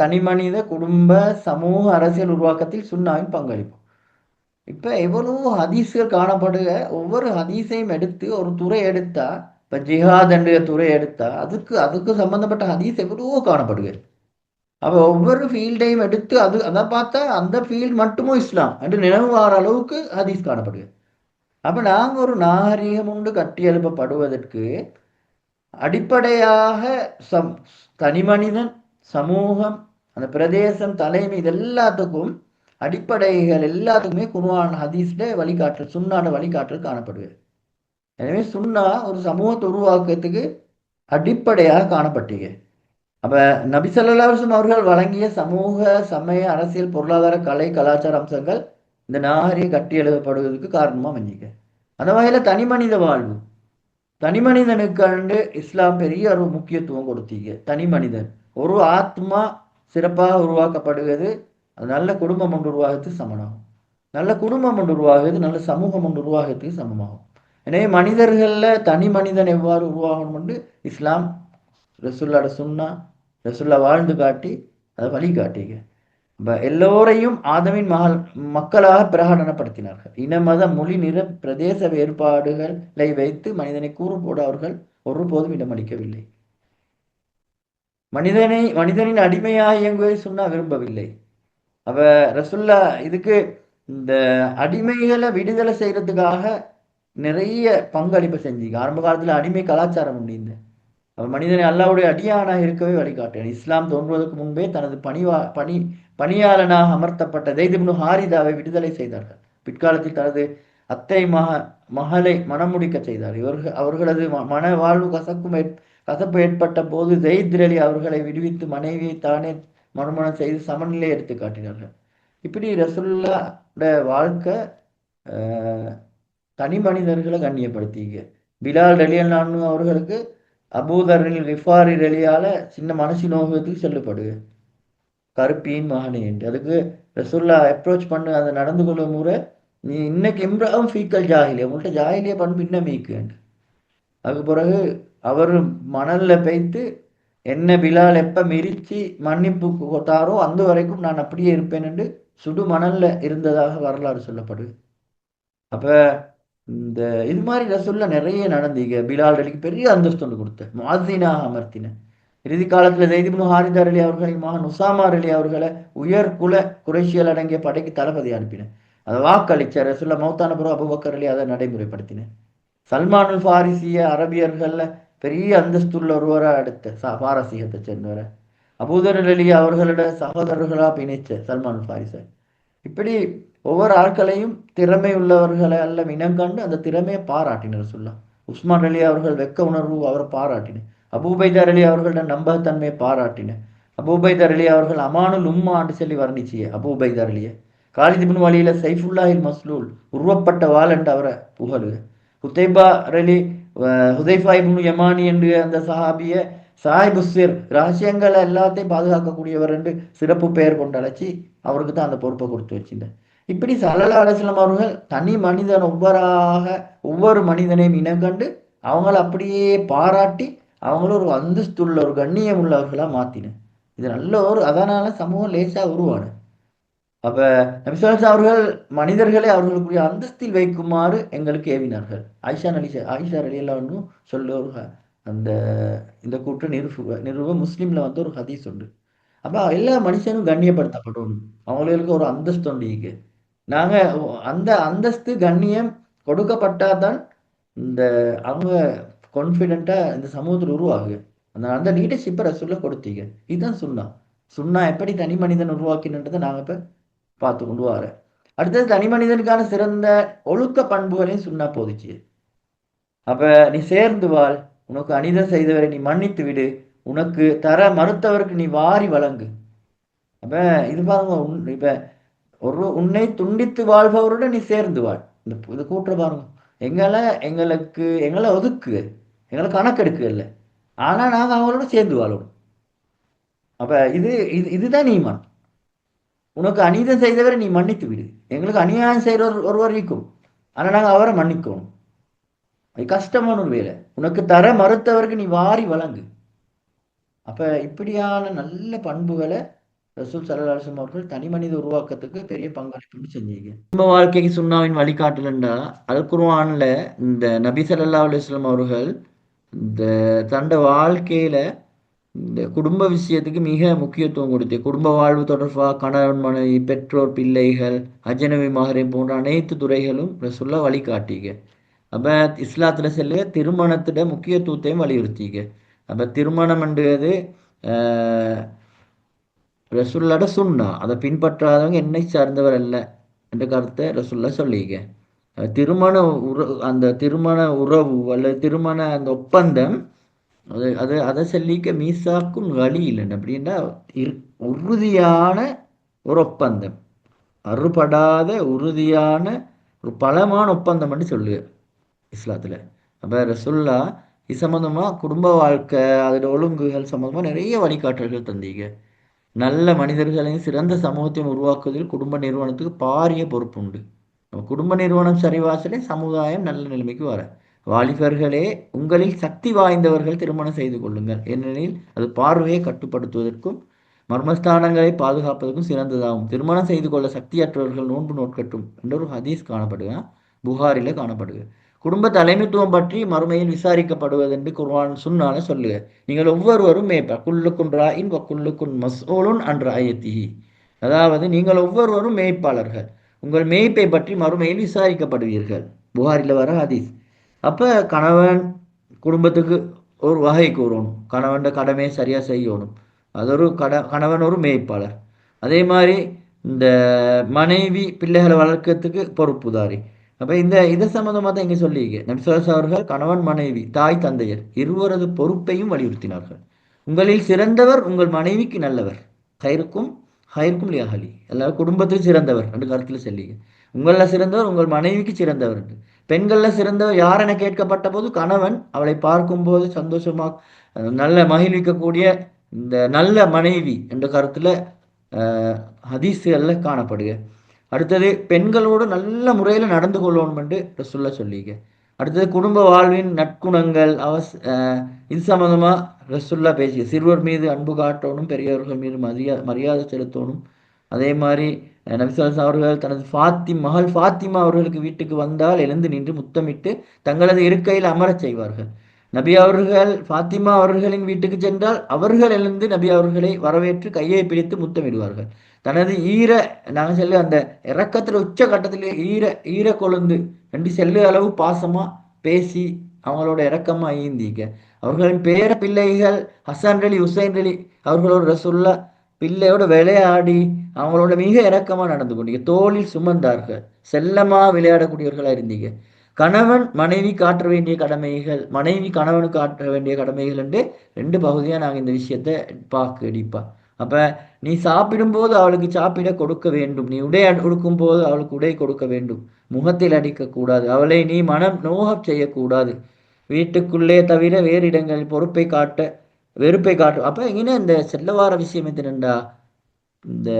தனி மனித குடும்ப சமூக அரசியல் உருவாக்கத்தில் சுண்ணாவின் பங்களிப்பு. இப்போ எவ்வளவு ஹதீஸ்கள் காணப்படுக ஒவ்வொரு ஹதீஸையும் எடுத்து ஒரு துறை எடுத்தா இப்போ ஜிஹாத் என்ற துறை எடுத்தா அதுக்கு அதுக்கு சம்மந்தப்பட்ட ஹதீஸ் எவ்வளவோ காணப்படுக. அப்போ ஒவ்வொரு ஃபீல்டையும் எடுத்து அது அதை பார்த்தா அந்த ஃபீல்ட் மட்டுமும் இஸ்லாம் என்று நினைவு வார அளவுக்கு ஹதீஸ் காணப்படுது அப்போ நாங்கள் ஒரு நாகரிகம் உண்டு கட்டியெழுப்பப்படுவதற்கு அடிப்படையாக சம் தனிமனிதன் சமூகம் அந்த பிரதேசம் தலைமை இது எல்லாத்துக்கும் அடிப்படைகள் எல்லாத்துக்குமே குர்ஆன் ஹதீஸ்ல வழிகாட்டல் சுண்ணாட வழிகாட்டல் காணப்படுது எனவே சுண்ணா ஒரு சமூகத்தை உருவாக்கத்துக்கு அடிப்படையாக காணப்பட்டீங்க அப்ப நபி அவர்கள் வழங்கிய சமூக சமய அரசியல் பொருளாதார கலை கலாச்சார அம்சங்கள் இந்த நாகரிக கட்டி எழுதப்படுவதற்கு காரணமா அமைஞ்சிக்க அந்த வகையில தனி மனித வாழ்வு. தனி மனிதனுக்கு இஸ்லாம் பெரிய ஒரு முக்கியத்துவம் கொடுத்தீங்க. தனி மனிதன். ஒரு ஆத்மா சிறப்பாக உருவாக்கப்படுகிறது அது நல்ல குடும்பம் ஒன்று உருவாகிறதுக்கு சமனாகும் நல்ல குடும்பம் ஒன்று உருவாகிறது நல்ல சமூகம் ஒன்று உருவாகிறதுக்கு சமமாகும். எனவே மனிதர்களில் தனி மனிதன் எவ்வாறு உருவாகணும் என்று இஸ்லாம் ரசுல்லாட சுன்னா ரசுல்லா வாழ்ந்து காட்டி அதை வழி காட்டிங்க எல்லோரையும் ஆதமின் மகள் மக்களாக பிரகடனப்படுத்தினார்கள். இன மத மொழி நிற பிரதேச வேறுபாடுகளை வைத்து மனிதனை கூறு போட அவர்கள் ஒருபோதும் இடமளிக்கவில்லை மனிதனை மனிதனின் அடிமையாக இயங்குவதை சொன்னா விரும்பவில்லை. அவ ரசுல்லா இதுக்கு இந்த அடிமைகளை விடுதலை செய்யறதுக்காக நிறைய பங்களிப்பு செஞ்சீங்க ஆரம்ப காலத்துல அடிமை கலாச்சாரம் உண்டு அவர் மனிதனை அல்லாவுடைய அடியானாக இருக்கவே வழிகாட்டினார். இஸ்லாம் தோன்றுவதற்கு முன்பே தனது பணிவா பணி பணியாளனாக அமர்த்தப்பட்ட ஜெய்திப்னு ஹாரிதாவை விடுதலை செய்தார்கள். பிற்காலத்தில் தனது அத்தை மக மகளை மனமுடிக்க செய்தார். இவர்கள் அவர்களது ம- மன வாழ்வு கசக்கும் கசப்பு ஏற்பட்ட போது ஜெயித் அலி அவர்களை விடுவித்து மனைவியை தானே மறுமணம் செய்து சமநிலை எடுத்து காட்டினார்கள். இப்படி ரசுல்லாட வாழ்க்கை தனி மனிதர்களை கண்ணியப்படுத்திங்க பிலால் ரலியல்லானு அவர்களுக்கு அபூதரில் ரிஃபாரி ரலியால சின்ன மனசு நோகத்துக்கு செல்லப்படுது. கருப்பியின் மகனே என்று. அதுக்கு ரசுல்லா அப்ரோச் பண்ண அதை நடந்து கொள்ளும் முறை நீ இன்னைக்கு இம்ராவும் ஃபீக்கல் ஜாகிலியா? உங்கள்கிட்ட ஜாகிலிய பண்பு இன்னும் மீக்கு அதுக்கு பிறகு அவர் மணலில் பெய்த்து என்ன பிலால் எப்போ மிரிச்சு மன்னிப்பு கொத்தாரோ அந்த வரைக்கும் நான் அப்படியே இருப்பேன் என்று சுடு மணலில் இருந்ததாக வரலாறு சொல்லப்படுது. அப்போ இந்த இது மாதிரி ரசுல்லா நிறைய நடந்தீங்க பிலால் அலிக்கு பெரிய அந்தஸ்து ஒன்று கொடுத்த மாதினாக அமர்த்தின. இறுதி காலத்தில் ஜெய்திபு ஹாரிதார் அலி அவர்களை மகன் உசாமார் அலி அவர்களை உயர் குல குறைஷியல் அடங்கிய படைக்கு தளபதி அனுப்பினேன் அதை வாக்களிச்ச ரசுல்லா மௌத்தான பிறகு அபுபக்கர் அலி அதை நடைமுறைப்படுத்தினேன் சல்மானுல் ஃபாரிசிய அரபியர்களில் பெரிய அந்தஸ்துள்ள ஒருவரா அடுத்த ச- பாரசீகத்தை சேர்ந்தவரை. அபூதர் அலி அவர்களோட சகோதரர்களா பிணைச்ச சல்மான் ஃபாரிச. இப்படி ஒவ்வொரு ஆட்களையும் திறமை உள்ளவர்களை எல்லாம் இனம் கண்டு அந்த திறமையை பாராட்டினர் சொல்லலாம் உஸ்மான் அலி அவர்கள் வெக்க உணர்வு அவரை பாராட்டினர் அபூபைதர் அலி அவர்களோட நம்பகத்தன்மையை பாராட்டினர் அபூபைதர் அலி அவர்கள் அமானுல் உம்மான்னு சொல்லி வர்ணிச்சியே அபூபைதர் அலியை. காலிதிபின் வழியில சைஃபுல்லாஹில் மஸ்லூல் உருவப்பட்ட வாள் என்று அவரை புகழு ஹுதைபா அலி ஹுதைஃபா இப்னு யமானி என்று அந்த சஹாபிய சாய் சிர் ரகசியங்களை எல்லாத்தையும் பாதுகாக்கக்கூடியவர் என்று சிறப்பு பெயர் கொண்டு அழைச்சி அவருக்கு தான் அந்த பொறுப்பை கொடுத்து வச்சிருந்தேன் இப்படி சல்லல்லா அலிஸ்லாம் அவர்கள் தனி மனிதன் ஒவ்வொராக ஒவ்வொரு மனிதனையும் இனங்கண்டு அவங்கள அப்படியே பாராட்டி அவங்கள ஒரு அந்தஸ்துள்ள ஒரு கண்ணியம் உள்ளவர்களாக மாற்றினேன் இது நல்ல ஒரு அதனால சமூகம் லேசா உருவானு அப்ப நபிசுல்லா அவர்கள் மனிதர்களை அவர்களுக்குரிய அந்தஸ்தில் வைக்குமாறு எங்களுக்கு ஏவினார்கள். ஆயிஷா அலி ஆயிஷா அலி எல்லாம் சொல்ல அந்த இந்த கூற்று நிறுவ நிறுவ முஸ்லீம்ல வந்து ஒரு ஹதீஸ் உண்டு. அப்ப எல்லா மனுஷனும் கண்ணியப்படுத்தப்படும். அவங்களுக்கு ஒரு அந்தஸ்து உண்டு இங்க. நாங்க அந்த அந்தஸ்து கண்ணியம் கொடுக்கப்பட்டாதான் இந்த அவங்க கான்ஃபிடென்ட்டா இந்த சமூகத்தில் உருவாகு அந்த அந்த லீடர்ஷிப்பை ரசூல்ல கொடுத்தீங்க. இதுதான் சுண்ணா சுண்ணா எப்படி தனி மனிதன் உருவாக்கினன்றதை நாங்க இப்ப பார்த்து கொண்டு வர அடுத்தது தனி மனிதனுக்கான சிறந்த ஒழுக்க பண்புகளையும் சொன்னா போதிச்சு. அப்ப நீ சேர்ந்து வாழ் உனக்கு அனிதம் செய்தவரை நீ மன்னித்து விடு உனக்கு தர மறுத்தவருக்கு நீ வாரி வழங்கு. அப்ப இது பாருங்க இப்ப ஒரு உன்னை துண்டித்து வாழ்பவருடன் நீ சேர்ந்து வாழ். இந்த இது கூட்டுற பாருங்க. எங்களை எங்களுக்கு எங்களை ஒதுக்கு எங்களை கணக்கெடுக்கு இல்லை. ஆனா நாங்க அவங்களோட சேர்ந்து வாழணும் அப்ப இது இது இதுதான் நீமான் உனக்கு அநீதம் செய்தவரை நீ மன்னித்து விடு. எங்களுக்கு அநியாயம் செய்கிற ஒருவர் இருக்கும். ஆனால் நாங்கள் அவரை மன்னிக்கணும். அது கஷ்டமான ஒரு வேலை. உனக்கு தர மறுத்தவருக்கு நீ வாரி வழங்கு. அப்போ இப்படியான நல்ல பண்புகளை ரசூல் சல்லாஹம் அவர்கள் தனி மனித உருவாக்கத்துக்கு பெரிய பங்களிப்புன்னு செஞ்சீங்க. குடும்ப வாழ்க்கைக்கு சுண்ணாவின் வழிகாட்டலண்டா அல் குருவானில் இந்த நபி சல்லா அலுவலாம் அவர்கள் இந்த தண்ட வாழ்க்கையில இந்த குடும்ப விஷயத்துக்கு மிக முக்கியத்துவம் கொடுத்து குடும்ப வாழ்வு தொடர்பாக கணவன் மனைவி பெற்றோர் பிள்ளைகள் அஜனவி மகரை போன்ற அனைத்து துறைகளும் ரசுல்லா வழிகாட்டிங்க அப்போ இஸ்லாத்தில் செல்ல திருமணத்திட முக்கியத்துவத்தையும் வலியுறுத்திங்க அப்போ திருமணம் என்றது ரசுல்லாட சுண்ணா அதை பின்பற்றாதவங்க என்னை சார்ந்தவர் அல்ல என்ற கருத்தை ரசுல்லா சொல்லிங்க திருமண உற அந்த திருமண உறவு அல்லது திருமண அந்த ஒப்பந்தம் அது அதை அதை சொல்லிக்க மீசாக்கும் வழி இல்லைன்னு அப்படின்னா உறுதியான ஒரு ஒப்பந்தம். அறுபடாத உறுதியான ஒரு பலமான ஒப்பந்தம்னு சொல்லு இஸ்லாத்தில். அப்போ ரசுல்லா இது சம்மந்தமாக குடும்ப வாழ்க்கை அதோட ஒழுங்குகள் சம்மந்தமாக நிறைய வழிகாட்டல்கள் தந்தீங்க. நல்ல மனிதர்களையும் சிறந்த சமூகத்தையும் உருவாக்குவதில் குடும்ப நிறுவனத்துக்கு பாரிய பொறுப்பு உண்டு குடும்ப நிறுவனம் சரிவாசலே சமுதாயம் நல்ல நிலைமைக்கு வர. வாலிபர்களே உங்களில் சக்தி வாய்ந்தவர்கள் திருமணம் செய்து கொள்ளுங்கள். ஏனெனில் அது பார்வையை கட்டுப்படுத்துவதற்கும் மர்மஸ்தானங்களை பாதுகாப்பதற்கும் சிறந்ததாகும். திருமணம் செய்து கொள்ள சக்தியற்றவர்கள் நோன்பு நோட்கட்டும் என்ற ஒரு ஹதீஸ் காணப்படுகிறான் புகாரில காணப்படுக குடும்ப தலைமைத்துவம் பற்றி மறுமையில் விசாரிக்கப்படுவதென்று குர்வான் சுன்னால சொல்லுக நீங்கள் ஒவ்வொருவரும் மேய்ப்ப குள்ளுக்குன் ராயின் குள்ளுக்குன் மசோலுன் அன்ற ஆயத்தி அதாவது நீங்கள் ஒவ்வொருவரும் மேய்ப்பாளர்கள். உங்கள் மேய்ப்பை பற்றி மறுமையில் விசாரிக்கப்படுவீர்கள். புகாரில் வர ஹதீஸ். அப்போ கணவன் குடும்பத்துக்கு ஒரு வகை கூறணும். கணவன் கடமையை சரியாக செய்யணும். அது ஒரு கட கணவன் ஒரு மேய்ப்பாளர். அதே மாதிரி இந்த மனைவி பிள்ளைகளை வளர்க்கறதுக்கு பொறுப்புதாரி. அப்போ இந்த இதை சம்மந்தமாக தான் இங்கே சொல்லியிருக்க. நபிசுவாஸ் அவர்கள் கணவன் மனைவி தாய் தந்தையர் இருவரது பொறுப்பையும் வலியுறுத்தினார்கள். உங்களில் சிறந்தவர் உங்கள் மனைவிக்கு நல்லவர். கயிறுக்கும் ஹயிருக்கும் லியாகலி எல்லாரும் குடும்பத்தில் சிறந்தவர். ரெண்டு கருத்தில் சொல்லிங்க உங்களில் சிறந்தவர் உங்கள் மனைவிக்கு சிறந்தவர் பெண்களில் சிறந்தவர் யார் என கேட்கப்பட்ட போது கணவன் அவளை பார்க்கும்போது சந்தோஷமாக நல்ல மகிழ்விக்கக்கூடிய இந்த நல்ல மனைவி என்ற கருத்தில் ஹதீஸுகளில் காணப்படுக. அடுத்தது பெண்களோடு நல்ல முறையில் நடந்து கொள்ளணும் என்று சொல்ல சொல்லிக்க. அடுத்தது குடும்ப வாழ்வின் நற்குணங்கள் அவஸ் இது சம்மந்தமாக ரசுல்லா பேசிய சிறுவர் மீது அன்பு காட்டணும் பெரியவர்கள் மீது மரியா மரியாதை செலுத்தணும். அதே மாதிரி நபிசாஸ் அவர்கள் தனது ஃபாத்தி மகள் ஃபாத்திமா அவர்களுக்கு வீட்டுக்கு வந்தால் எழுந்து நின்று முத்தமிட்டு தங்களது இருக்கையில் அமரச் செய்வார்கள். நபி அவர்கள் ஃபாத்திமா அவர்களின் வீட்டுக்கு சென்றால் அவர்கள் எழுந்து நபி அவர்களை வரவேற்று கையை பிடித்து முத்தமிடுவார்கள். தனது ஈர நாங்கள் செல்லு அந்த இறக்கத்தில் உச்ச கட்டத்தில் ஈர ஈர கொழுந்து ரெண்டு செல்லு அளவு பாசமாக பேசி அவங்களோட இறக்கமாக ஈந்திக்க. அவர்களின் பேர பிள்ளைகள் ஹசான் அலி ஹுசைன் அலி அவர்களோட ரசுல்லா பிள்ளையோட விளையாடி அவங்களோட மிக இறக்கமாக நடந்து கொண்டீங்க. தோளில் சுமந்தார்கள். செல்லமாக விளையாடக்கூடியவர்களாக இருந்தீங்க. கணவன் மனைவி காட்ட வேண்டிய கடமைகள் மனைவி கணவனுக்கு காட்ட வேண்டிய கடமைகள் என்று ரெண்டு பகுதியாக நாங்கள் இந்த விஷயத்த பார்க்க அடிப்பா அப்போ நீ சாப்பிடும்போது அவளுக்கு சாப்பிட கொடுக்க வேண்டும். நீ உடை கொடுக்கும் போது அவளுக்கு உடை கொடுக்க வேண்டும். முகத்தில் அடிக்கக்கூடாது. அவளை நீ மனம் நோகம் செய்யக்கூடாது. வீட்டுக்குள்ளே தவிர வேறு இடங்களில் பொறுப்பை காட்ட வெறுப்பை காட்டும் அப்போ எங்கன்னா இந்த செல்லவார விஷயம் எத்தனண்டா இந்த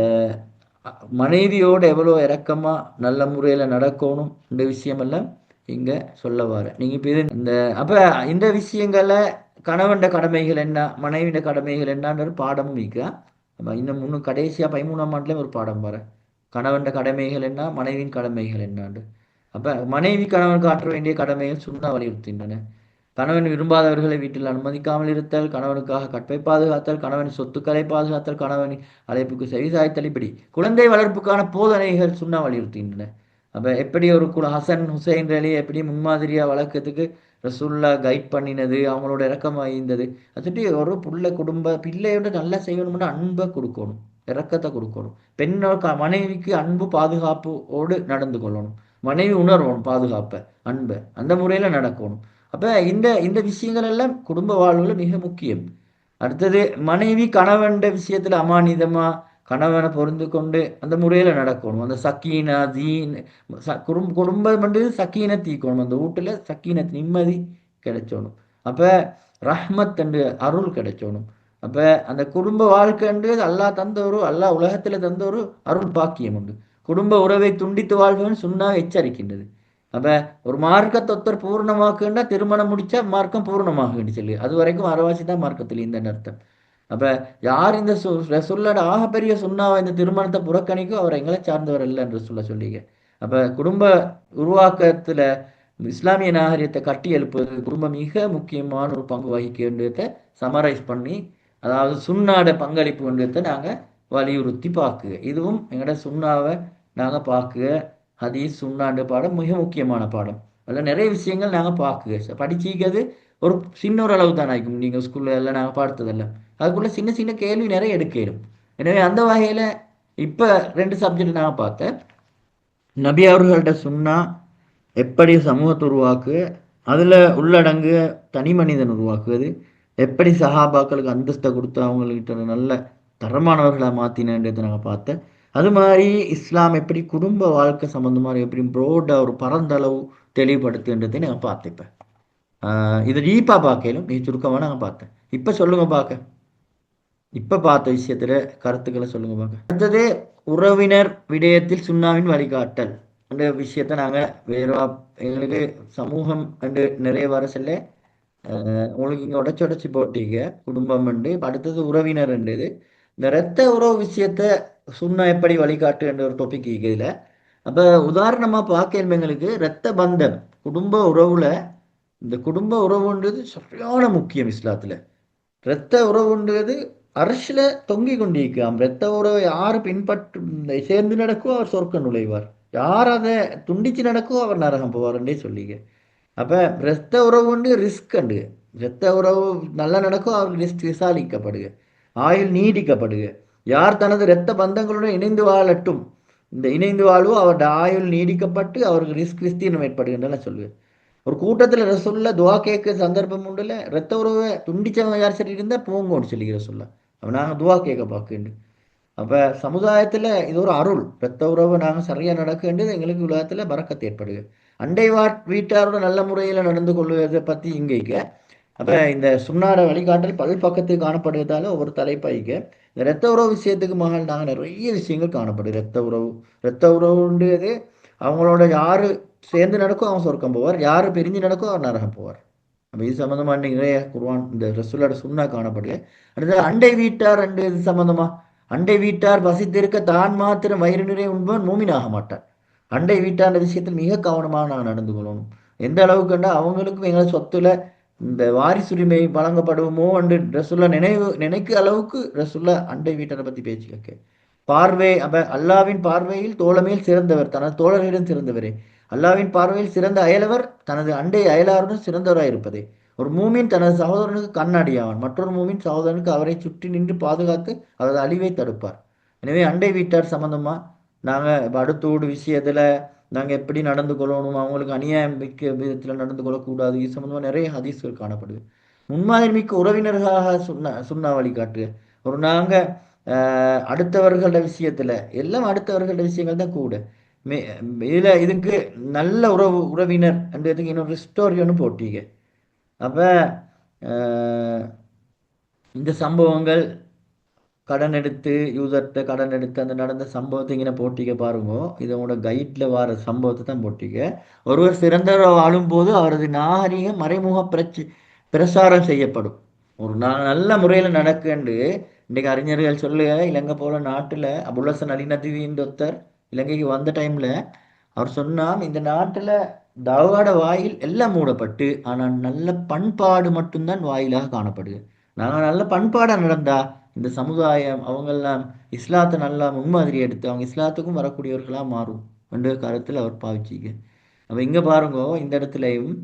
மனைவியோடு எவ்வளோ இறக்கமாக நல்ல முறையில் நடக்கணும் இந்த விஷயமெல்லாம் இங்கே சொல்ல வர நீங்கள் இப்போ இது இந்த அப்போ இந்த விஷயங்களை கணவன் கடமைகள் என்ன மனைவிட கடமைகள் என்னன்ற பாடமும் மிக்க இன்னும் இன்னும் கடைசியாக பதிமூணாம் ஆண்டுலேயும் ஒரு பாடம் வர கணவன் கடமைகள் என்ன மனைவியின் கடமைகள் என்னான்னு அப்போ மனைவி கணவன் காட்ட வேண்டிய கடமைகள் சுண்ணா வலியுறுத்தின்றன கணவன் விரும்பாதவர்களை வீட்டில் அனுமதிக்காமல் இருத்தல் கணவனுக்காக கற்பை பாதுகாத்தல் கணவன் சொத்துக்களை பாதுகாத்தல் கணவனின் அழைப்புக்கு செவிசாய்த்தல் இப்படி குழந்தை வளர்ப்புக்கான போதனைகள் சுண்ணா வலியுறுத்துகின்றன. அப்போ எப்படி ஒரு குல ஹசன் ஹுசைன் அலி எப்படி முன்மாதிரியாக வளர்க்கறதுக்கு ரசூல்லா கைட் பண்ணினது அவங்களோட இறக்கம் வாய்ந்தது அதுட்டு ஒரு புள்ள குடும்ப பிள்ளையோட நல்லா செய்யணும்னு அன்பை கொடுக்கணும் இறக்கத்தை கொடுக்கணும். பெண்ணோட மனைவிக்கு அன்பு பாதுகாப்போடு நடந்து கொள்ளணும். மனைவி உணர்வணும் பாதுகாப்பை அன்பை. அந்த முறையில் நடக்கணும். அப்போ இந்த இந்த விஷயங்கள் எல்லாம் குடும்ப வாழ்வில் மிக முக்கியம். அடுத்தது மனைவி கணவன் விஷயத்தில் அமானிதமாக கணவனை பொருந்து கொண்டு அந்த முறையில் நடக்கணும். அந்த சக்கீனா தீன் குடும் குடும்பம் பண்ணுறது சக்கீன தீக்கணும். அந்த வீட்டில் சக்கீன நிம்மதி கிடைச்சோணும். அப்போ ரஹ்மத் என்று அருள் கிடைச்சோணும். அப்போ அந்த குடும்ப வாழ்க்கைன்றது அல்லா தந்தவரு அல்லா உலகத்தில் தந்தவரு அருள் பாக்கியம் உண்டு. குடும்ப உறவை துண்டித்து வாழ்வன் சுண்ணா எச்சரிக்கின்றது. அப்போ ஒரு மார்க்கத்தை ஒருத்தர் பூர்ணமாக்குன்னா திருமணம் முடிச்சா மார்க்கம் பூர்ணமாகுன்னு சொல்லி. அது வரைக்கும் அறவாசி தான் மார்க்கத்தில் இந்த அர்த்தம். அப்ப யார் இந்த ரசுல்லோட ஆகப்பெரிய சுண்ணாவை இந்த திருமணத்தை புறக்கணிக்கோ அவர் எங்களை சார்ந்தவர் இல்லை என்று சொல்ல சொல்லிங்க. அப்ப குடும்ப உருவாக்கத்துல இஸ்லாமிய நாகரிகத்தை கட்டி எழுப்புவது குடும்பம் மிக முக்கியமான ஒரு பங்கு வகிக்கின்றதை சமரைஸ் பண்ணி அதாவது சுண்ணாட பங்களிப்புன்றதை நாங்க வலியுறுத்தி பார்க்குக. இதுவும் எங்களோட சுண்ணாவை நாங்க பார்க்குக. ஹதீஸ் சுண்ணாண்டு பாடம் மிக முக்கியமான பாடம். அதில் நிறைய விஷயங்கள் நாங்கள் பார்க்க படிச்சிக்கிறது ஒரு சின்ன ஒரு அளவு தான் ஆகும் நீங்கள் ஸ்கூலில் எல்லாம் நாங்கள் பார்த்ததெல்லாம். அதுக்குள்ளே சின்ன சின்ன கேள்வி நிறைய எடுக்கணும் எனவே அந்த வகையில் இப்போ ரெண்டு சப்ஜெக்ட் நாங்கள் பார்த்தேன். நபி அவர்கள்ட்ட சொன்னால் எப்படி சமூகத்தை உருவாக்கு அதில் உள்ளடங்கு தனி மனிதன் உருவாக்குவது எப்படி சஹாபாக்களுக்கு அந்தஸ்தை கொடுத்து அவங்கள்கிட்ட நல்ல தரமானவர்களாக மாற்றினன்றதை நாங்கள் பார்த்தேன். அது மாதிரி இஸ்லாம் எப்படி குடும்ப வாழ்க்கை சம்மந்தமாக எப்படி ப்ரோடாக ஒரு பரந்தளவு தெளிவுபடுத்துன்றதை நாங்கள் பார்த்துப்பேன். இது டீப்பாக பார்க்கலும் நீ சுருக்கமாக நாங்கள் பார்த்தேன் இப்போ சொல்லுங்கள் பார்க்க. இப்போ பார்த்த விஷயத்தில் கருத்துக்களை சொல்லுங்கள் பார்க்க. அடுத்தது உறவினர் விடயத்தில் சுண்ணாவின் வழிகாட்டல். அந்த விஷயத்தை நாங்கள் வேற எங்களுக்கு சமூகம் என்று நிறைய வர சொல்ல உங்களுக்கு இங்கே உடச்சி உடச்சி போட்டீங்க. குடும்பம் உண்டு அடுத்தது உறவினர் இது. இந்த இரத்த உறவு விஷயத்த சுண்ணா எப்படி வழிகாட்டு என்ற ஒரு டாபிக் இதில். அப்போ உதாரணமாக பார்க்க எங்களுக்கு இரத்த பந்தம் குடும்ப உறவுல இந்த குடும்ப உறவுன்றது சரியான முக்கியம் இஸ்லாத்தில். இரத்த உறவுன்றது அரசில் தொங்கி கொண்டிருக்கலாம் இரத்த உறவை யார் பின்பற்று சேர்ந்து நடக்கோ அவர் சொர்க்க நுழைவார். யார் அதை துண்டிச்சு நடக்கோ அவர் நரகம் போவார்ன்றே சொல்லிங்க அப்போ இரத்த உறவு உண்டு ரிஸ்க் அண்டு. இரத்த உறவு நல்லா நடக்கும் அவர் ரிஸ்க் விசாரிக்கப்படுக. ஆயுள் நீடிக்கப்படுக. யார் தனது இரத்த பந்தங்களுடன் இணைந்து வாழட்டும்? இந்த இணைந்து வாழ்வோ அவருடைய ஆயுள் நீடிக்கப்பட்டு அவருக்கு ரிஸ்க் கிறிஸ்தீனம் ஏற்படுகின்றன சொல்லுவேன் ஒரு கூட்டத்தில் ரசுல்ல துவா கேட்க சந்தர்ப்பம் உண்டுல ரத்த உறவை துண்டிச்சவங்க யார் சொல்லியிருந்தா போங்கோன்னு போங்கன்னு சொல்ல. ரசூல்லா அப்ப துவா கேட்க பார்க்கண்டு அப்ப சமுதாயத்துல இது ஒரு அருள். ரத்த உறவு நாங்க சரியா நடக்கின்றது எங்களுக்கு உலகத்துல பறக்கத்தை ஏற்படுது அண்டை வாட் வீட்டாரோட நல்ல முறையில நடந்து கொள்வதை பத்தி இங்கே அப்போ இந்த சுண்ணாட வழிகாட்டல் பல் பக்கத்துக்கு காணப்படுவதால ஒவ்வொரு தலைப்பாய்க்க இந்த ரத்த உறவு விஷயத்துக்கு மகள் நாங்கள் நிறைய விஷயங்கள் காணப்படுது ரத்த உறவு இரத்த உறவுன்றது அவங்களோட யார் சேர்ந்து நடக்கும் அவன் சொர்க்கம் போவார். யார் பிரிஞ்சு நடக்கும் அவர் நரகம் போவார். அப்போ இது சம்மந்தமாக நிறைய குருவான் இந்த ரசூலோட சுண்ணா காணப்படுது அடுத்தது அண்டை வீட்டார் ரெண்டு இது சம்மந்தமாக அண்டை வீட்டார் வசித்திருக்க தான் மாத்திரம் வயிறு நிறைய உண்பவன் மூமினாக மாட்டார். அண்டை வீட்டார் விஷயத்தில் மிக கவனமாக நாங்கள் நடந்து கொள்ளணும். எந்த அளவுக்குண்டா அவங்களுக்கும் எங்களை சொத்துல இந்த வாரிசுரிமை வழங்கப்படுமோ என்று ரசுல்லா நினைவு நினைக்க அளவுக்கு ரசுல்லா அண்டை வீட்டரை பத்தி பேச்சு கேட்க. பார்வை அப்ப அல்லாவின் பார்வையில் தோழமையில் சிறந்தவர் தனது தோழர்களிடம் சிறந்தவரே. அல்லாவின் பார்வையில் சிறந்த அயலவர் தனது அண்டை அயலாருடன் சிறந்தவராய் இருப்பதே. ஒரு மூமின் தனது சகோதரனுக்கு கண்ணாடியாவான் மற்றொரு மூமின் சகோதரனுக்கு அவரை சுற்றி நின்று பாதுகாத்து அவரது அழிவை தடுப்பார். எனவே அண்டை வீட்டார் சம்பந்தமா நாங்க இப்போ அடுத்தோடு விஷயத்தில் விஷயத்துல நாங்கள் எப்படி நடந்து கொள்ளணும் அவங்களுக்கு அநியாயம் மிக்க விதத்தில் நடந்து கொள்ளக்கூடாது இது சம்மந்தமாக நிறைய ஹதீஸ்கள் காணப்படுது. முன்மாதிரி மிக்க உறவினர்களாக சொன்ன சொன்ன வழிகாட்டு. ஒரு நாங்கள் அடுத்தவர்களோட விஷயத்தில் எல்லாம் அடுத்தவர்களோட விஷயங்கள் தான் கூட. மே இதில் இதுக்கு நல்ல உறவு உறவினர் என்றதுக்கு இன்னொரு ஸ்டோரி ஒன்று போட்டீங்க. அப்போ இந்த சம்பவங்கள் கடன் எடுத்து யூசர்கிட்ட கடன் எடுத்து அந்த நடந்த சம்பவத்தை இங்கே போட்டிக்க பாருங்க. இது உங்களோட கைட்டில் வர சம்பவத்தை தான் போட்டிக்க ஒருவர் சிறந்தவர் வாழும்போது அவரது நாகரிக மறைமுக பிரச்சி பிரசாரம் செய்யப்படும். ஒரு நா நல்ல முறையில் நடக்குன்னு இன்றைக்கு அறிஞர்கள் சொல்லுக. இலங்கை போல நாட்டில் அபுல்லசன் அலிநதிவின் ஒருத்தர் இலங்கைக்கு வந்த டைமில் அவர் சொன்னார் இந்த நாட்டில் தவாட வாயில் எல்லாம் மூடப்பட்டு ஆனால் நல்ல பண்பாடு மட்டும்தான் வாயிலாக காணப்படுது. நாங்கள் நல்ல பண்பாடாக நடந்தா இந்த சமுதாயம் அவங்கெல்லாம் இஸ்லாத்தை நல்லா முன்மாதிரி எடுத்து அவங்க இஸ்லாத்துக்கும் வரக்கூடியவர்களாக மாறும் என்ற கருத்தில் அவர் பாவிச்சிக்க. அப்போ இங்கே பாருங்க இந்த இடத்துலையும்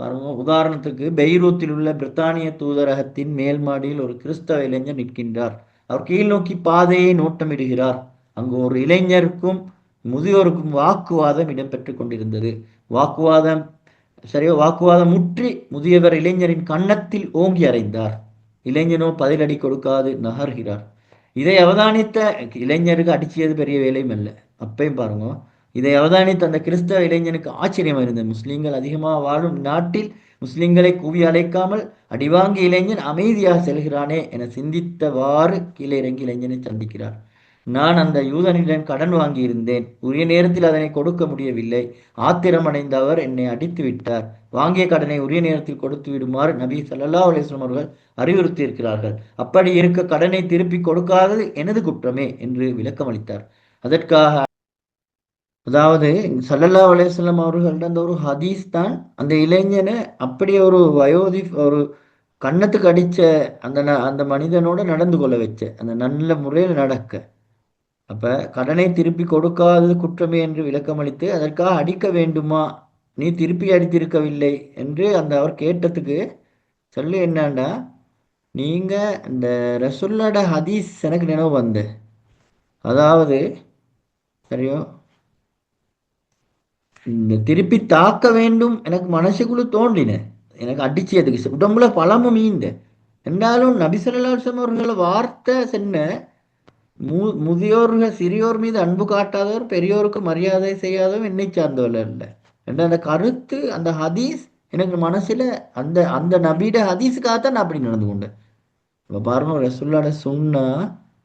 பாருங்க உதாரணத்துக்கு பெய்ரூத்தில் உள்ள பிரித்தானிய தூதரகத்தின் மேல் மாடியில் ஒரு கிறிஸ்தவ இளைஞர் நிற்கின்றார். அவர் கீழ் நோக்கி பாதையை நோட்டமிடுகிறார். அங்கு ஒரு இளைஞருக்கும் முதியோருக்கும் வாக்குவாதம் இடம்பெற்று கொண்டிருந்தது. வாக்குவாதம் சரியா வாக்குவாதம் முற்றி முதியவர் இளைஞரின் கன்னத்தில் ஓங்கி அறைந்தார். இளைஞனோ பதிலடி கொடுக்காது நகர்கிறார். இதை அவதானித்த இளைஞருக்கு அடிச்சியது பெரிய வேலையும் இல்லை அப்பையும் பாருங்க. இதை அவதானித்த அந்த கிறிஸ்தவ இளைஞனுக்கு ஆச்சரியம் இருந்தது. முஸ்லீம்கள் அதிகமாக வாழும் நாட்டில் முஸ்லிம்களை கூவி அழைக்காமல் அடிவாங்கி இளைஞன் அமைதியாக செல்கிறானே என சிந்தித்தவாறு கீழே இறங்கி இளைஞனை சந்திக்கிறார். நான் அந்த யூதனிடம் கடன் வாங்கியிருந்தேன். உரிய நேரத்தில் அதனை கொடுக்க முடியவில்லை. ஆத்திரமடைந்த அவர் என்னை அடித்து விட்டார் வாங்கிய கடனை உரிய நேரத்தில் கொடுத்து விடுமாறு நபி சல்லா அலிஸ்லாம் அவர்கள் அறிவுறுத்தி இருக்கிறார்கள் அப்படி இருக்க கடனை திருப்பி கொடுக்காதது எனது குற்றமே என்று விளக்கம் அளித்தார் அதற்காக அதாவது சல்லல்லா அலிஸ்லாம் அவர்கள்ட்ட அந்த ஒரு ஹதீஸ் தான் அந்த இளைஞனை அப்படி ஒரு வயோதி ஒரு கன்னத்துக்கு அடிச்ச அந்த அந்த மனிதனோட நடந்து கொள்ள வச்ச அந்த நல்ல முறையில் நடக்க. அப்ப கடனை திருப்பி கொடுக்காதது குற்றமே என்று விளக்கமளித்து அதற்காக அடிக்க வேண்டுமா? நீ திருப்பி அடித்திருக்கவில்லை என்று அந்த அவர் கேட்டதுக்கு சொல்லு என்னண்டா நீங்க இந்த ரசுல்லோட ஹதீஸ் எனக்கு நினைவு வந்து. அதாவது சரியோ? இந்த திருப்பி தாக்க வேண்டும் எனக்கு மனசுக்குள்ள தோன்றின. எனக்கு அடிச்சு அதுக்கு உடம்புல பழமும் மீந்த என்றாலும் நபிசல்லாசம் அவர்கள வார்த்தை சென்ன மு முதியோர்கள் சிறியோர் மீது அன்பு காட்டாதவர் பெரியோருக்கு மரியாதை செய்யாதவர் என்னை சார்ந்தவர் இல்லை என்ற அந்த கருத்து அந்த ஹதீஸ் எனக்கு மனசுல அந்த அந்த நபீட ஹதீஸுக்காகத்தான் நான் அப்படி நடந்து கொண்டேன். இப்போ பாருங்க ரசுல்லாட சொன்னா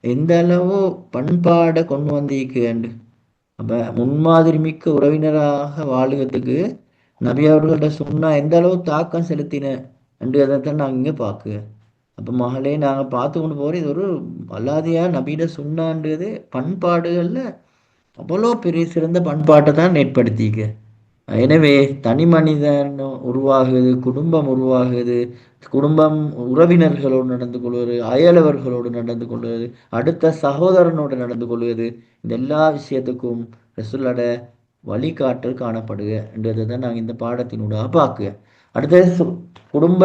எந்த அளவு பண்பாடை கொண்டு வந்திருக்கேன் அப்ப முன்மாதிரி மிக்க உறவினராக வாழுகிறதுக்கு நபி அவர்கள்ட்ட சொன்னா எந்த அளவு தாக்கம் செலுத்தின என்று தான் நான் இங்கே பார்க்குவேன் அப்போ மகளே நாங்கள் பார்த்து கொண்டு போகிறோம் இது ஒரு அல்லாதியா நபீட சுண்ணான்றது பண்பாடுகளில் அவ்வளோ பெரிய சிறந்த பண்பாட்டை தான் ஏற்படுத்திக்க எனவே தனி மனிதன் உருவாகுது குடும்பம் உருவாகுது குடும்பம் உறவினர்களோடு நடந்து கொள்வது அயலவர்களோடு நடந்து கொள்வது அடுத்த சகோதரனோடு நடந்து கொள்வது இந்த எல்லா விஷயத்துக்கும் ரசுல்லோட வழிகாட்டல் காணப்படுக என்றதை தான் நாங்கள் இந்த பாடத்தினூடாக பார்க்குவேன் அடுத்தது குடும்ப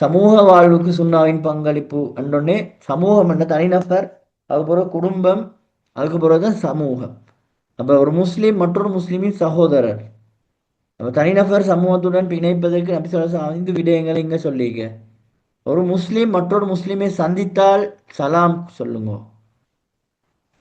சமூக வாழ்வுக்கு சுண்ணாவின் பங்களிப்பு என்றொன்னே சமூகம் என்ன தனிநபர் அதுக்கப்புறம் குடும்பம் அதுக்கு பிறகுதான் சமூகம். அப்போ ஒரு முஸ்லீம் மற்றொரு முஸ்லீமின் சகோதரர். அப்போ தனிநபர் சமூகத்துடன் பிணைப்பதற்கு நபி சொல்ல ஐந்து விடயங்களை இங்கே சொல்லிக்க. ஒரு முஸ்லீம் மற்றொரு முஸ்லீமை சந்தித்தால் சலாம் சொல்லுங்க.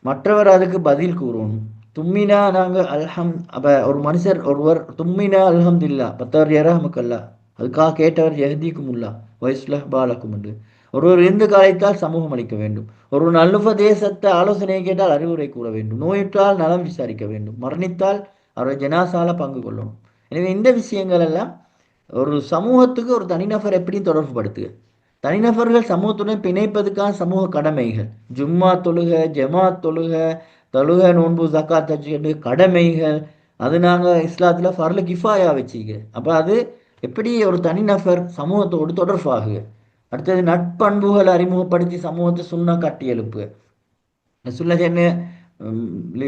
மற்றவர் அதுக்கு பதில் கூறணும். தும்மினா நாங்கள் அல்ஹம் அப்போ ஒரு மனுஷர் ஒருவர் தும்மினா அல்ஹம்தில்லா பத்தவர் எரஹமுக்கல்லா அதுக்காக கேட்டவர் எஹதிக்குமுல்லா வயசுலஹ் பாலக்கும் என்று. ஒருவர் இந்து காலைத்தால் சமூகம் அளிக்க வேண்டும். ஒரு நல்லுபதேசத்தை ஆலோசனை கேட்டால் அறிவுரை கூற வேண்டும். நோயுற்றால் நலம் விசாரிக்க வேண்டும். மரணித்தால் அவரை ஜனாசால பங்கு கொள்ளணும். எனவே இந்த விஷயங்கள் எல்லாம் ஒரு சமூகத்துக்கு ஒரு தனிநபர் எப்படி தொடர்பு படுத்துக? தனிநபர்கள் சமூகத்துடன் பிணைப்பதுக்கான சமூக கடமைகள். ஜும்மா தொழுக ஜமாத் தொழுக தொழுக நோன்பு ஜக்காத் தஜ்ஜு கடமைகள். அது நாங்கள் இஸ்லாத்தில் ஃபர்ல கிஃபாயா வச்சுக்க. அப்போ அது எப்படி ஒரு தனிநபர் சமூகத்தோடு தொடர்பாகுக அடுத்தது நட்பண்புகளை அறிமுகப்படுத்தி சமூகத்தை சுண்ணா கட்டி எழுப்பு. சொல்ல என்ன?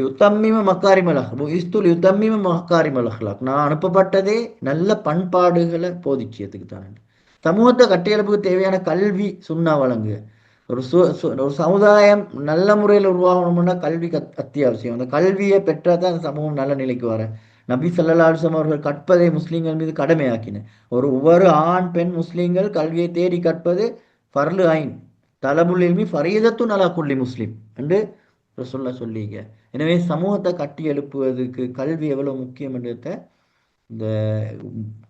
யுத்தம்மிம மக்காரிமல் அஹ்லாக் இஸ்துல் யுத்தம்மிம மக்காரிமல் அஹ்லாக் நான் அனுப்பப்பட்டதே நல்ல பண்பாடுகளை போதிக்கிறதுக்கு தான். சமூகத்தை கட்டியெழுப்புக்கு தேவையான கல்வி சுண்ணா வழங்கு. ஒரு சு ஒரு சமுதாயம் நல்ல முறையில் உருவாகணும்னா கல்வி கத் அத்தியாவசியம். அந்த கல்வியை பெற்றால் தான் அந்த சமூகம் நல்ல நிலைக்கு வர நபி சல்லாஸ்லம் அவர்கள் கற்பதை முஸ்லீம்கள் மீது கடமையாக்கின. ஒரு ஒவ்வொரு ஆண் பெண் முஸ்லீம்கள் கல்வியை தேடி கற்பது ஃபர்லு ஐன். தலபுல் இல்மி ஃபரீதத்து நலா குல்லி முஸ்லீம் என்று சொல்ல சொல்லிங்க. எனவே சமூகத்தை கட்டி எழுப்புவதற்கு கல்வி எவ்வளவு முக்கியம் என்றத இந்த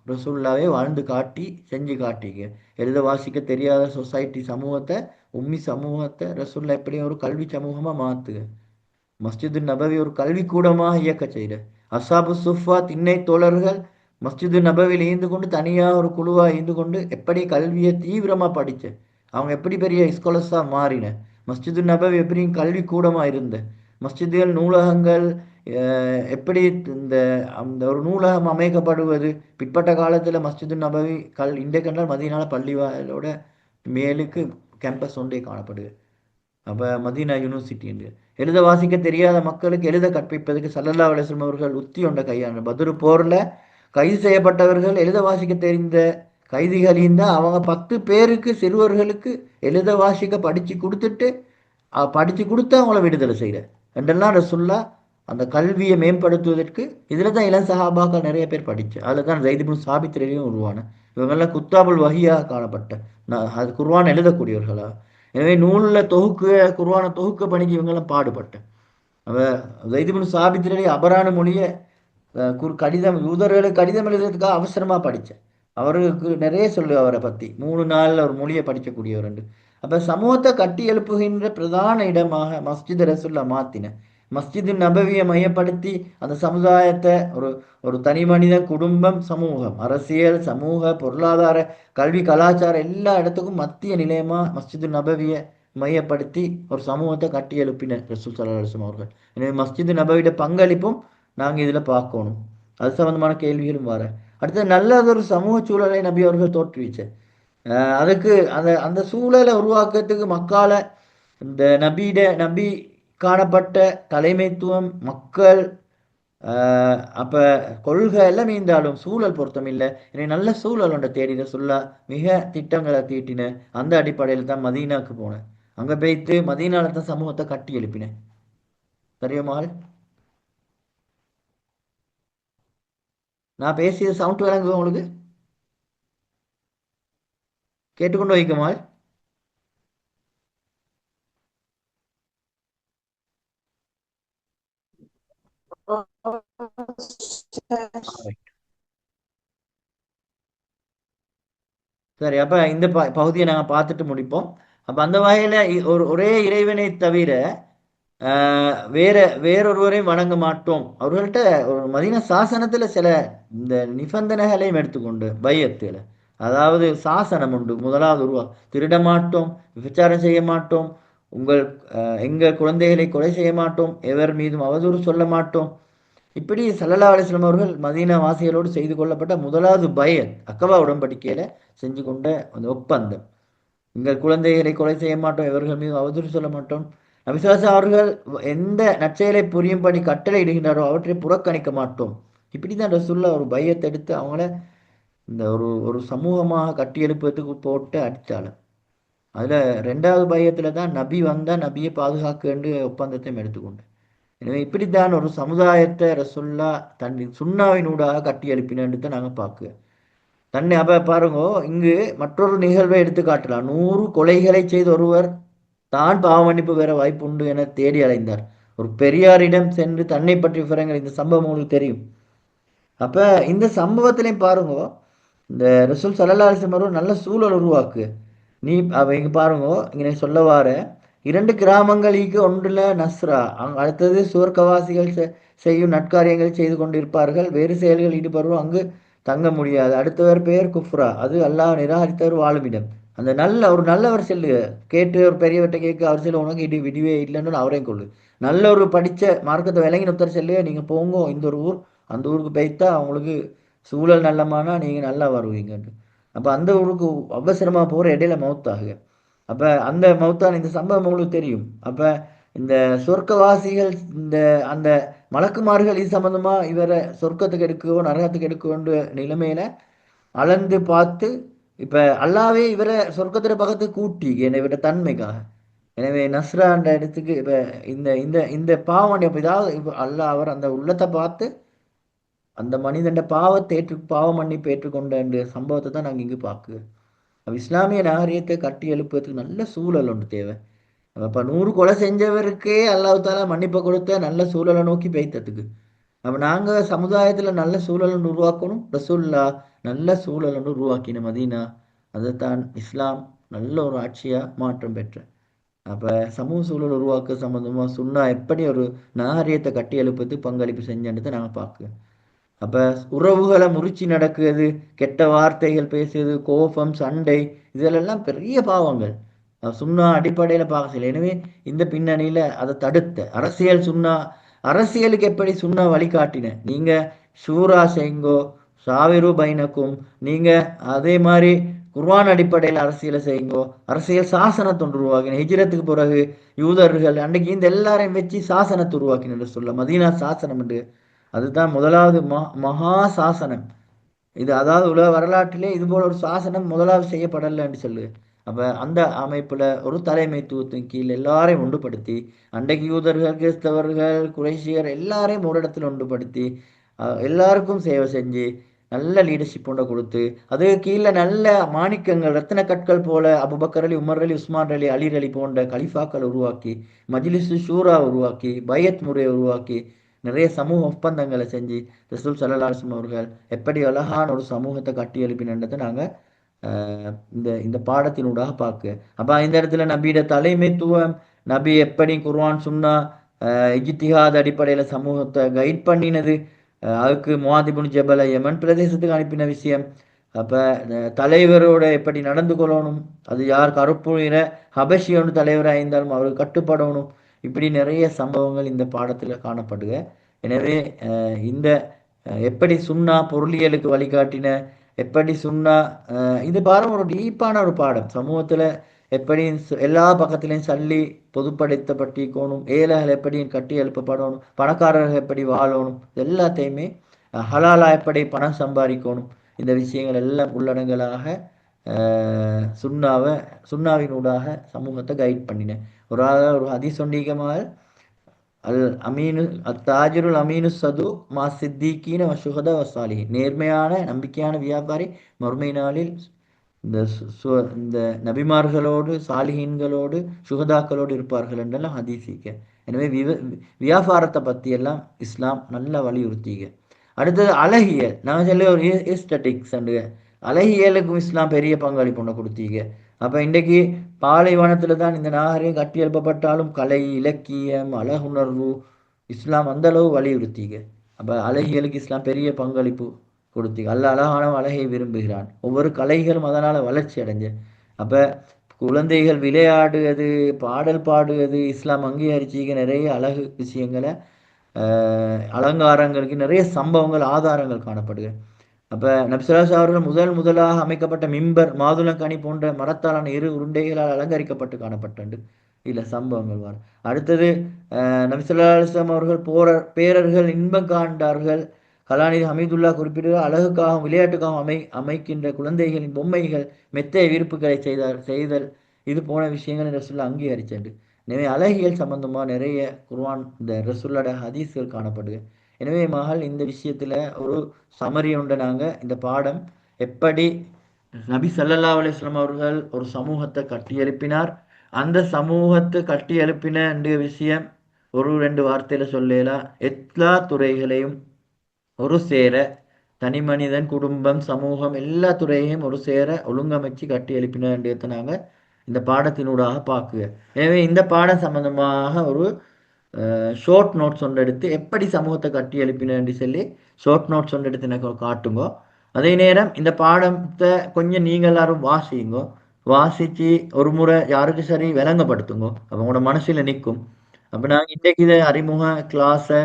ரசுல்லாவே வாழ்ந்து காட்டி செஞ்சு காட்டிங்க. எழுத வாசிக்க தெரியாத சொசைட்டி சமூகத்தை உம்மி சமூகத்தை ரசுல்லா எப்படியும் ஒரு கல்வி சமூகமாக மாற்றுங்க மஸ்ஜிது நபவி ஒரு கல்விக்கூடமாக இயக்க செய்கிற அசாபு சுஃபா திண்ணை தோழர்கள் மஸ்ஜிது நபவியில் ஈந்து கொண்டு தனியாக ஒரு குழுவாக ஈந்து கொண்டு எப்படி கல்வியை தீவிரமாக படித்த அவங்க எப்படி பெரிய ஸ்காலர்ஸாக மாறின மஸ்ஜிது நபவி எப்படி கல்வி கூடமாக இருந்த மஸ்ஜிதுகள் நூலகங்கள் எப்படி இந்த அந்த ஒரு நூலகம் அமைக்கப்படுவது பிற்பட்ட காலத்தில் மஸ்ஜிது நபவி கல் இன்றைக்கண்டால் மதியனால பள்ளிவாயலோட மேலுக்கு கேம்பஸ் ஒன்றே காணப்படுது. அப்போ மதீனா யூனிவர்சிட்டி என்று. எழுத வாசிக்க தெரியாத மக்களுக்கு எழுத கற்பிப்பதற்கு சல்லல்லா அலிஸ்லம் அவர்கள் உத்தி ஒன்றை கையாண்டு பதுரு போரில் கைது செய்யப்பட்டவர்கள் எழுத வாசிக்க தெரிந்த கைதிகளின் தான் அவங்க பத்து பேருக்கு சிறுவர்களுக்கு எழுத வாசிக்க படித்து கொடுத்துட்டு படித்து கொடுத்து அவங்கள விடுதலை செய்கிற என்றெல்லாம் ரசுல்லா அந்த கல்வியை மேம்படுத்துவதற்கு இதில் தான் இளம் சஹாபாக்கள் நிறைய பேர் படிச்சு அதில் தான் ஜெய்திபுன் சாபித்திரையும் உருவான. இவங்கெல்லாம் குத்தாபுல் வகையாக காணப்பட்ட நான் அது குர்வான் எழுதக்கூடியவர்களா? எனவே நூலில் தொகுக்க குருவான தொகுக்க பணிக்கு இவங்கெல்லாம் பாடுபட்டேன். அவ சாபித்திரடி சாபித்திரை அபரான மொழியை குர் கடிதம் யூதர்களுக்கு கடிதம் எழுதுறதுக்காக அவசரமாக படித்தேன் அவருக்கு நிறைய சொல்லு அவரை பற்றி மூணு நாளில் ஒரு மொழியை படிக்கக்கூடியவர் அப்ப சமூகத்தை கட்டி எழுப்புகின்ற பிரதான இடமாக மஸ்ஜித் ரசுல்லா மாற்றினேன் மஸ்ஜிது நபவியை மையப்படுத்தி அந்த சமுதாயத்தை ஒரு ஒரு தனி மனித குடும்பம் சமூகம் அரசியல் சமூக பொருளாதார கல்வி கலாச்சாரம் எல்லா இடத்துக்கும் மத்திய நிலையமாக மஸ்ஜிது நபவியை மையப்படுத்தி ஒரு சமூகத்தை கட்டி எழுப்பினர் ரசூல் சல்லா அவர்கள். எனவே மஸ்ஜிது நபவியோட பங்களிப்பும் நாங்கள் இதில் பார்க்கணும். அது சம்மந்தமான கேள்விகளும் வர. அடுத்து நல்லதொரு சமூக சூழலை நபி அவர்கள் தோற்றுவிச்சார் அதுக்கு அந்த அந்த சூழலை உருவாக்குறதுக்கு மக்களை இந்த நபியிட நபி காணப்பட்ட தலைமைத்துவம் மக்கள் அப்போ அப்ப கொள்கை எல்லாம் மீந்தாலும் சூழல் பொருத்தம் இல்லை. என்னை நல்ல சூழல் ஒன்றை தேடின சொல்ல மிக திட்டங்களை தீட்டின அந்த அடிப்படையில் தான் மதீனாக்கு போனேன். அங்க போய்த்து மதீனால தான் சமூகத்தை கட்டி எழுப்பினேன். தெரியுமாள் நான் பேசிய சவுண்ட் விளங்குது உங்களுக்கு? கேட்டுக்கொண்டு வைக்குமாள் சரி அப்ப இந்த ப பகுதியை நாங்க பார்த்துட்டு முடிப்போம். அப்ப அந்த வகையில இ- ஒரு ஒரே இறைவனை தவிர ஆஹ், வேற வேறொருவரையும் வணங்க மாட்டோம். அவர்கள்ட்ட ஒரு மதீன சாசனத்துல சில இந்த நிபந்தனைகளையும் எடுத்துக்கொண்டு பையத்துல அதாவது சாசனம் உண்டு முதலாவது உருவா. திருட மாட்டோம் விபச்சாரம் செய்ய மாட்டோம் உங்கள் எங்கள் குழந்தைகளை கொலை செய்ய மாட்டோம் எவர் மீதும் அவதூறு சொல்ல மாட்டோம். இப்படி சல்லல்லா அலிஸ்லாம் அவர்கள் மதீனா வாசிகளோடு செய்து கொள்ளப்பட்ட முதலாவது பயன் அக்கவா உடன்படிக்கையில செஞ்சு கொண்ட அந்த ஒப்பந்தம். எங்கள் குழந்தைகளை கொலை செய்ய மாட்டோம் இவர்கள் மீது அவதூறு சொல்ல மாட்டோம். நபிசுவாச அவர்கள் எந்த நற்செயலை புரியும்படி கட்டளை இடுகின்றாரோ அவற்றை புறக்கணிக்க மாட்டோம். இப்படிதான் ரசூல்லா ஒரு பயத்தை எடுத்து அவங்கள இந்த ஒரு ஒரு சமூகமாக கட்டி போட்டு அடித்தாலும் அதுல ரெண்டாவது பயத்துல தான் நபி வந்தா நபியை பாதுகாக்க வேண்டிய ஒப்பந்தத்தையும் எடுத்துக்கொண்டு எனவே இப்படித்தான் ஒரு சமுதாயத்தை ரசுல்லா தன் சுண்ணாவினூடாக கட்டி எழுப்பினு தான் நாங்கள் பார்க்க தன்னை அப்ப பாருங்க இங்கு மற்றொரு நிகழ்வை எடுத்து காட்டலாம். நூறு கொலைகளை செய்த ஒருவர் தான் பாவ மன்னிப்பு பெற வாய்ப்புண்டு என தேடி அலைந்தார். ஒரு பெரியாரிடம் சென்று தன்னை பற்றி விவரங்கள் இந்த சம்பவம் உங்களுக்கு தெரியும். அப்ப இந்த சம்பவத்திலையும் பாருங்க இந்த ரசூல் சல்லல்லா அலிசம் நல்ல சூழல் உருவாக்கு. நீ அவ இங்க பாருங்க இங்க சொல்ல வார இரண்டு கிராமங்களுக்கு ஒன்றுல நஸ்ரா. அங் அடுத்தது சுவர்க்கவாசிகள் செ- செய்யும் நட்காரியங்கள் செய்து கொண்டிருப்பார்கள். வேறு செயல்கள் ஈடுபடுவோம் அங்கு தங்க முடியாது. அடுத்தவர் பெயர் குஃப்ரா. அது அல்லாஹ் நிராகரித்தவர் வாழுமிடம். அந்த நல்ல ஒரு நல்லவர் செல்லு. கேட்டு ஒரு பெரியவர்கிட்ட கேட்க அவர் செல்லு உனக்கு இடி விடுவே இல்லைன்னு அவரையும் கொள்ளு. நல்ல ஒரு படித்த மார்க்கத்தை விளங்கி ஒருத்தர் செல்லு. நீங்கள் போங்க. இந்த ஒரு ஊர் அந்த ஊருக்கு போய்த்தா அவங்களுக்கு சூழல் நல்லமானா நீங்கள் நல்லா வருவீங்கன்னு அப்போ அந்த ஊருக்கு அவசரமாக போகிற இடையில மௌத்தாகுங்க அப்ப அந்த மௌத்தான் இந்த சம்பவம் உங்களுக்கு தெரியும். அப்ப இந்த சொர்க்கவாசிகள் இந்த அந்த மலக்குமார்கள் இது சம்பந்தமா இவரை சொர்க்கத்துக்கு எடுக்கவோ நரகத்துக்கு எடுக்கவோன்ற நிலைமையில அளந்து பார்த்து இப்ப அல்லாவே இவரை சொர்க்கத்திற பக்கத்து கூட்டி இவர தன்மைக்காக. எனவே நஸ்ரான்ற இடத்துக்கு இப்ப இந்த இந்த இந்த பாவம் இப்ப ஏதாவது இப்ப அல்லாஹ் அவர் அந்த உள்ளத்தை பார்த்து அந்த மனிதன் பாவத்தை ஏற்று பாவ மன்னிப்பு ஏற்றுக்கொண்ட இந்த சம்பவத்தை தான் நாங்கள் இங்கு பார்க்குறோம். இஸ்லாமிய நாகரிகத்தை கட்டி எழுப்புறதுக்கு நல்ல சூழல் ஒன்று தேவை. அப்போ நூறு கொலை செஞ்சவருக்கே அல்லாஹ் மன்னிப்பை கொடுத்த நல்ல சூழலை நோக்கி பெய்த்ததுக்கு. அப்போ நாங்கள் சமுதாயத்தில் நல்ல சூழலை உருவாக்கணும். ரசூல்லா நல்ல சூழல் ஒன்று உருவாக்கின மதீனா அதைத்தான் இஸ்லாம் நல்ல ஒரு ஆட்சியாக மாற்றம் பெற்ற. அப்போ சமூக சூழல் உருவாக்க சம்மந்தமாக சுண்ணா எப்படி ஒரு நாகரிகத்தை கட்டி எழுப்புறது பங்களிப்பு செஞ்சன்றதை நாங்கள் பார்க்குறோம். அப்ப உறவுகளை முறிச்சு நடக்குது கெட்ட வார்த்தைகள் பேசுறது கோபம் சண்டை இதெல்லாம் பெரிய பாவங்கள். அஹ் அடிப்படையில் அடிப்படையில பார்க்க செய்யல. எனவே இந்த பின்னணியில அதை தடுத்த. அரசியல் சுன்னா அரசியலுக்கு எப்படி சுன்னா வழிகாட்டின? நீங்க சூரா செய்யுங்கோ சாவிரு பைனக்கும். நீங்க அதே மாதிரி குர்வான் அடிப்படையில் அரசியலை செய்யுங்கோ அரசியல் சாசனத்தை உருவாக்கின. ஹிஜ்ரத்துக்கு பிறகு யூதர்கள் அன்றைக்கு இந்த எல்லாரையும் வச்சு சாசனத்தை உருவாக்கின சொல்ல மதீனா சாசனம் என்று அதுதான் முதலாவது மகா சாசனம். இது அதாவது உலக வரலாற்றிலே இது போல ஒரு சாசனம் முதலாவது செய்யப்படலைன்னு சொல்லு. அப்ப அந்த அமைப்புல ஒரு தலைமைத்துவத்தின் கீழ் எல்லாரையும் ஒன்றுபடுத்தி அண்டைக்கு யூதர்கள் கிறிஸ்தவர்கள் குறைசியர் எல்லாரையும் ஒரு இடத்துல ஒன்றுபடுத்தி எல்லாருக்கும் சேவை செஞ்சு நல்ல லீடர்ஷிப் ஒன்றை கொடுத்து அது கீழே நல்ல மாணிக்கங்கள் ரத்தின கற்கள் போல Abu Bakr Ali Umar Ali Usman Ali Ali Ali போன்ற கலிஃபாக்கள் உருவாக்கி மஜ்லிஸ் ஷூரா உருவாக்கி பயத் முறையை உருவாக்கி நிறைய சமூக ஒப்பந்தங்களை செஞ்சு ரசூல் சல்லல்லாஹு அவர்கள் எப்படி அழகான ஒரு சமூகத்தை கட்டி எழுப்பினதை நாங்கள் இந்த இந்த பாடத்தினூடாக பார்க்க. அப்போ இந்த இடத்துல நபியோட தலைமைத்துவம் நபி எப்படி குர்வான் சொன்னா இஜித்திஹாத் அடிப்படையில் சமூகத்தை கைட் பண்ணினது அதுக்கு முவாதிபுன் ஜபல யமன் பிரதேசத்துக்கு அனுப்பின விஷயம். அப்போ தலைவரோட எப்படி நடந்து கொள்ளணும் அது யார் கருப்பு நிற ஹபஷியோன்னு தலைவராக இருந்தாலும் அவருக்கு கட்டுப்படணும். இப்படி நிறைய சம்பவங்கள் இந்த பாடத்தில் காணப்படுக. எனவே இந்த எப்படி சுண்ணா பொருளியலுக்கு வழிகாட்டின எப்படி சுண்ணா இது பாடம் ஒரு டீப்பான ஒரு பாடம். சமூகத்தில் எப்படி எல்லா பக்கத்துலேயும் சல்லி பொதுப்படுத்தப்பட்டிக்கணும் ஏழைகள் எப்படி கட்டி எழுப்பப்படணும் பணக்காரர்கள் எப்படி வாழணும் எல்லாத்தையுமே ஹலாலா எப்படி பணம் சம்பாதிக்கணும் இந்த விஷயங்கள் எல்லாம் உள்ளடங்களாக சுண்ணாவை சுண்ணாவினூடாக சமூகத்தை கைட் பண்ணினேன் ஒரு ஒரு அதிசொண்டிகமாக அல் அமீனு அத்தாஜிருல் அமீனு சது மா சித்திகீன வசுகத வசாலி நேர்மையான நம்பிக்கையான வியாபாரி மறுமை நாளில் இந்த இந்த நபிமார்களோடு சாலிஹீன்களோடு சுகதாக்களோடு இருப்பார்கள் என்றெல்லாம் ஹதீசிக்க எனவே விவ வியாபாரத்தை பற்றியெல்லாம் இஸ்லாம் நல்லா வலியுறுத்திக்க அடுத்தது அழகியல். நான் சொல்ல ஒரு எஸ்டட்டிக்ஸ் அண்டு அழகியலுக்கும் இஸ்லாம் பெரிய பங்களிப்பு ஒன்று கொடுத்தீங்க. அப்போ இன்றைக்கு பாலைவனத்தில் தான் இந்த நாகரிகம் கட்டி எழுப்பப்பட்டாலும் கலை இலக்கியம் அழகுணர்வு இஸ்லாம் அந்த அளவு வலியுறுத்திங்க. அப்போ அழகியலுக்கு இஸ்லாம் பெரிய பங்களிப்பு கொடுத்தீங்க. அல்ல அழகான அழகை விரும்புகிறான். ஒவ்வொரு கலைகளும் அதனால் வளர்ச்சி அடைஞ்ச. அப்போ குழந்தைகள் விளையாடுவது பாடல் பாடுவது இஸ்லாம் அங்கீகரிச்சிக்க நிறைய அழகு விஷயங்களை அலங்காரங்களுக்கு நிறைய சம்பவங்கள் ஆதாரங்கள் காணப்படுகிறது அப்போ நப்சராஸ் அவர்கள் முதல் முதலாக அமைக்கப்பட்ட மிம்பர் மாதுளங்கனி போன்ற மரத்தாலான இரு உருண்டைகளால் அலங்கரிக்கப்பட்டு காணப்பட்டண்டு. இல்லை சம்பவங்கள் வார். அடுத்தது நபிசுல்லாஸ்லாம் அவர்கள் போர பேரர்கள் இன்பம் காண்டார்கள் கலாநிதி ஹமீதுல்லா குறிப்பிட்டு அழகுக்காகவும் விளையாட்டுக்காகவும் அமை அமைக்கின்ற குழந்தைகளின் பொம்மைகள் மெத்தைய விருப்புகளை செய்தார் செய்தல் இது போன விஷயங்கள் ரசுல்லா அங்கீகரிச்சண்டு. எனவே அழகியல் சம்பந்தமாக நிறைய குர்வான் இந்த ரசுல்லாட ஹதீஸ்கள் காணப்படுது. எனவே மகள் இந்த விஷயத்தில் ஒரு சமரி உண்டு. நாங்கள் இந்த பாடம் எப்படி நபி சல்லல்லா அலிஸ்லாம் அவர்கள் ஒரு சமூகத்தை கட்டி எழுப்பினார் அந்த சமூகத்தை கட்டி எழுப்பின விஷயம் ஒரு ரெண்டு வார்த்தையில் சொல்லலாம் எல்லா துறைகளையும் ஒரு சேர தனி மனிதன் குடும்பம் சமூகம் எல்லா துறையையும் ஒரு சேர ஒழுங்கமைச்சு கட்டி எழுப்பினன்றதை நாங்கள் இந்த பாடத்தினூடாக பார்க்குக. எனவே இந்த பாடம் சம்பந்தமாக ஒரு ஷார்ட் நோட்ஸ் ஒன்று எடுத்து எப்படி சமூகத்தை கட்டி எழுப்பினு சொல்லி ஷார்ட் நோட்ஸ் ஒன்று எடுத்து எனக்கு காட்டுங்கோ. அதே நேரம் இந்த பாடத்தை கொஞ்சம் நீங்கள் எல்லாரும் வாசிங்கோ. வாசித்து ஒரு முறை யாருக்கு சரி விளங்கப்படுத்துங்கோ. அவங்களோட மனசில் நிற்கும். அப்போ நாங்கள் இன்றைக்கு இதை அறிமுக கிளாஸை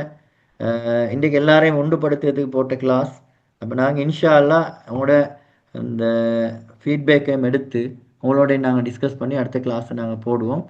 இன்றைக்கு எல்லாரையும் ஒன்றுபடுத்துறதுக்கு போட்ட கிளாஸ் அப்போ நாங்கள் இன்ஷா அல்லா அவங்களோட இந்த ஃபீட்பேக்கையும் எடுத்து உங்களோட நாங்கள் டிஸ்கஸ் பண்ணி அடுத்த கிளாஸை நாங்கள் போடுவோம்.